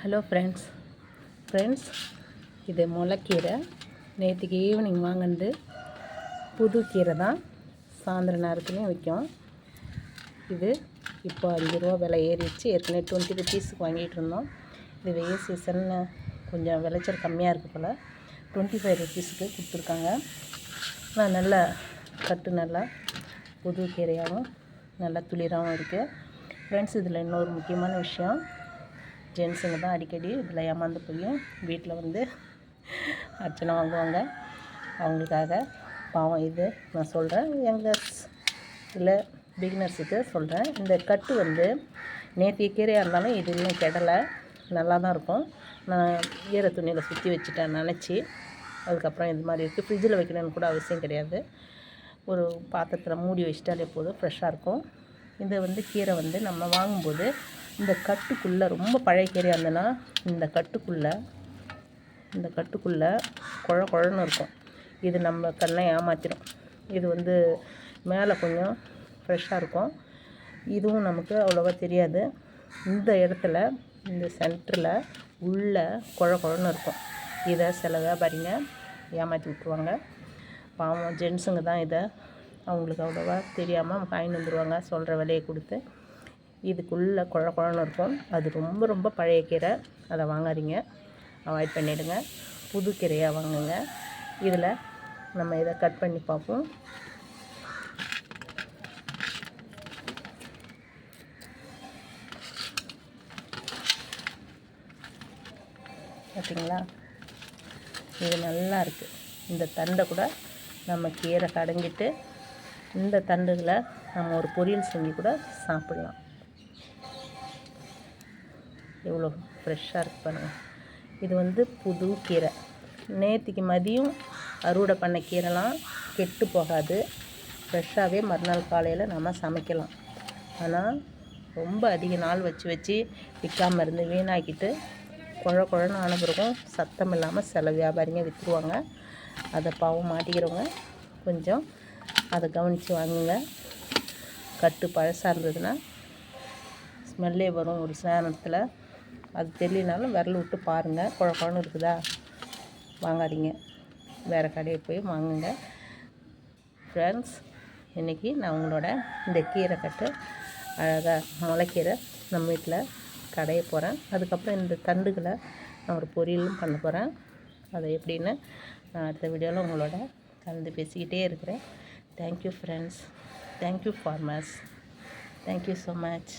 Hello friends friends இது முளைக்கீரை. நேற்றுக்கு evening வாங்கினது. புது கீரை தான். சாயந்தர நேரத்துலேயும் விற்கும். இது இப்போ அஞ்சு ரூபா விலை ஏறிடுச்சு. ஏற்கனவே டுவெண்ட்டி ருபீஸுக்கு வாங்கிட்டு இருந்தோம். இது வெயில் சீசனில் கொஞ்சம் விளைச்சல் கம்மியாக இருக்குது போல். டுவெண்ட்டி ஃபைவ் ருபீஸுக்கு கொடுத்துருக்காங்க. ஆனால் நல்ல கட்டு நல்லா. புது கீரையாகவும் நல்லா துளிராகவும் இருக்குது ஃப்ரெண்ட்ஸ் இதில் இன்னொரு முக்கியமான விஷயம். ஜென்ஸுங்க தான் அடிக்கடி இதில் ஏமாந்து போய் வீட்டில் வந்து அர்ச்சனை வாங்குவாங்க. அவங்களுக்காக பாவம் இது. நான் சொல்கிறேன் யங்கர்ஸ் இல்லை பிகினர்ஸுக்கு சொல்கிறேன் இந்த கட்டு வந்து நேற்று கீரையாக இருந்தாலும் இதுலேயும் கெடலை. நல்லா தான் இருக்கும். நான் ஈர துணியில் சுற்றி வச்சுட்டேன் நினச்சி. அதுக்கப்புறம் இது மாதிரி இருக்குது ஃப்ரிட்ஜில் வைக்கணும்னு கூட அவசியம் கிடையாது. ஒரு பாத்திரத்தில் மூடி வச்சிட்டாலே போதும் ஃப்ரெஷ்ஷாக இருக்கும். இதை வந்து கீரை வந்து நம்ம வாங்கும்போது இந்த கட்டுக்குள்ளே ரொம்ப பழைய கீரையாக இருந்ததுன்னா இந்த கட்டுக்குள்ளே இந்த கட்டுக்குள்ளே குழ குழன்னு இருக்கும். இது நம்ம கண்ணை ஏமாற்றிடும் இது வந்து மேலே கொஞ்சம் ஃப்ரெஷ்ஷாக இருக்கும். இதுவும் நமக்கு அவ்வளோவா தெரியாது. இந்த இடத்துல இந்த சென்டரில் உள்ள குழ குழன்னு இருக்கும். இதை சில வியாபாரிங்க ஏமாற்றி விட்ருவாங்க பாவம் ஜென்ஸுங்க தான் இதை அவங்களுக்கு அவ்வளோவா தெரியாமல் வாங்கிட்டு வந்துடுவாங்க சொல்கிற விலையை கொடுத்து. இதுக்குள்ளே குழ குழன்னு இருக்கும். அது ரொம்ப ரொம்ப பழைய கீரை. அதை வாங்காதீங்க. அவாய்ட் பண்ணிவிடுங்க புது கீரையாக வாங்குங்க. இதில் நம்ம இதை கட் பண்ணி பார்ப்போம். பார்த்தீங்களா? இது நல்லா இருக்குது இந்த தண்டை கூட நம்ம கீரை கடைஞ்சிட்டு இந்த தண்டுகளை நம்ம ஒரு பொரியல் செஞ்சு கூட சாப்பிட்லாம். எவ்வளோ ஃப்ரெஷ்ஷாக இருக்குது பாருங்கள் இது வந்து புது கீரை. நேற்றுக்கு மதியம் அறுவடை பண்ண கீரைலாம் கெட்டு போகாது. ஃப்ரெஷ்ஷாகவே மறுநாள் காலையில் நம்ம சமைக்கலாம். ஆனால் ரொம்ப அதிக நாள் வச்சு வச்சு விற்காமல் இருந்து வீணாக்கிட்டு குழ குழன்னு ஆன பிறகும் சத்தம் இல்லாமல் சில வியாபாரிங்க விற்றுருவாங்க அதை பாவம் மாட்டிக்கிறவங்க. கொஞ்சம் அதை கவனித்து வாங்குங்க. கட்டு பழசாக இருந்ததுன்னா ஸ்மெல்லே வரும் ஒரு நேரத்தில். அது தெரியலனாலும் விரல் விட்டு பாருங்கள் குழப்பம்னு இருக்குதா? வாங்காதீங்க. வேறு கடையை போய் வாங்குங்க. ஃப்ரெண்ட்ஸ் இன்றைக்கி நான் உங்களோட இந்த கீரை கட்டு அழகாக முளைக்கீரை நம்ம வீட்டில் கடைய போகிறேன் அதுக்கப்புறம் இந்த தண்டுகளை நான் ஒரு பொரியலும் பண்ண போகிறேன் அதை எப்படின்னு நான் அடுத்த வீடியோவில் உங்களோட கலந்து பேசிக்கிட்டே இருக்கிறேன். Thank you friends thank you farmers thank you so much